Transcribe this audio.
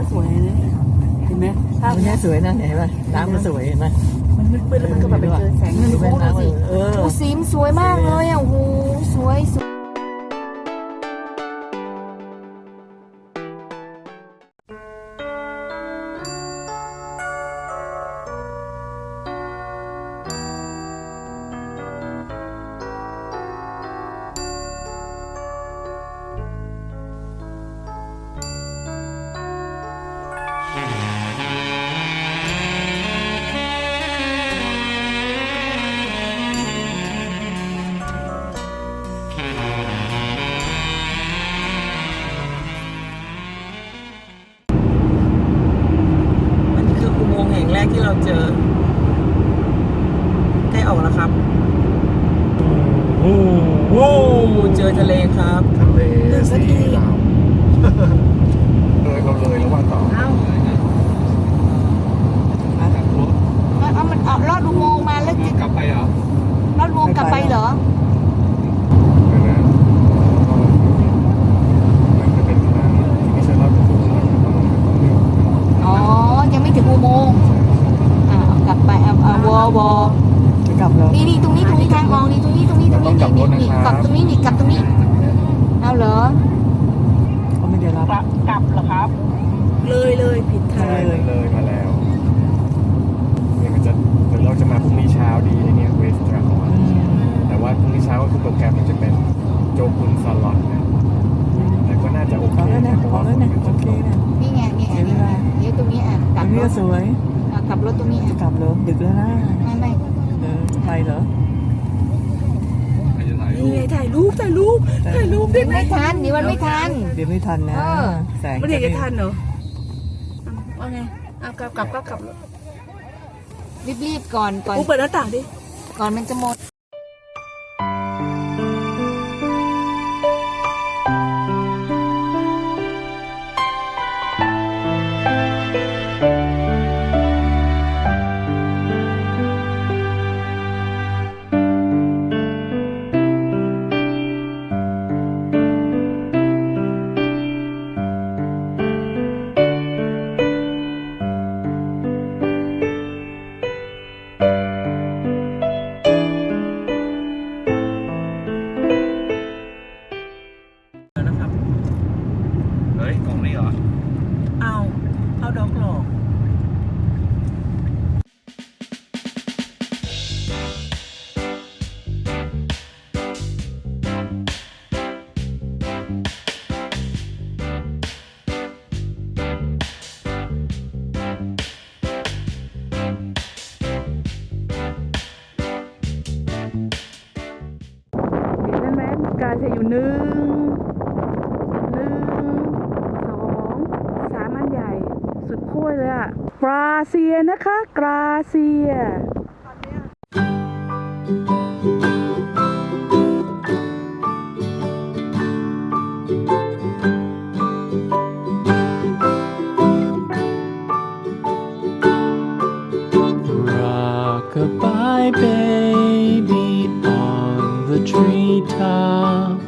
็สวยนะเห็นไหมภาพมันแค่สวยนะเห็นไหมน้ำมันสวยเห็นไหมมันมืดๆแล้วมันก็แบบไปเจอแสงเงินโอ้โสิออ โอ้สีมสวยมากเลยอะโอ้โหสวยสวย เราเจอใกล้ออกแล้วครับโอ้โหโอ้เจอทะเลครับ ทะเลสีดำเลยเราเลยแล้วว่าต่อ เอ้าเอาเอามันเอาลอดอุโมงค์มาแล้วจะ กลับไปเหรอ ลอดอุโมงค์กลับไปเหรอ มันจะเป็นทางที่ไม่ใช่รอดอุโมงค์มันต้อง อ๋อ ยังไม่ถึงอุโมงค์อ่าเอากลับไปเอาเอาวอวอ จะกลับแล้วนี่นี่ตรงนี้ตรงนี้ทางออกนี่ตรงนี้ตรงนี้ตรงนี้นี่นี่นี่กลับตรงนี้นี่กลับตรงนี้ เอาเหรอเขาไม่ได้รับกลับเหรอครับ เลยเลยผิดทางใช่มันเลยมาแล้วเนี่ยมันจะเดี๋ยวเราจะมาพรุ่งนี้เช้าดีไอเนี่ยเวสต์ทราคอนแต่ว่าพรุ่งนี้เช้าก็คือโปรแกรมมันจะเป็นโจกุนซาลอนนะแต่ก็น่าจะโอขเคอแล้วนะเพราะขอว่าแล้วนะโอเคนะนี่ไงนี่ไงนี่ไงเดี๋ยวตรงนี้อะกอัลันบนี้รก็ถสวยอะกลับรถตรงนี้จะอะกลับเหรอดึกแล้วนะไม่ไม่เออไปเหรอนี่ไงถ่ายรูปถ่ายรูปถ่ายรูปเดี๋ยวไม่ทันนี่วันไม่ทัน เดี๋ยวไม่ทันนะ เออ แสงไม่ได้จะทันเหรอเอาว่าไงเอากลับกลับก็กลับรีบๆก่อนก่อน กูเปิดหน้าต่างดิ ก่อนมันจะหมด ฮ้ยของนี่เหรอ เอาเอาดอกหลอกเห็นไหมกาจะอยู่หนึ่งหนึ่งสองสามอันใหญ่ สุดขั้วเลยอะกราเซียนะคะ กราเซีย Rock-a-bye baby on the treetop.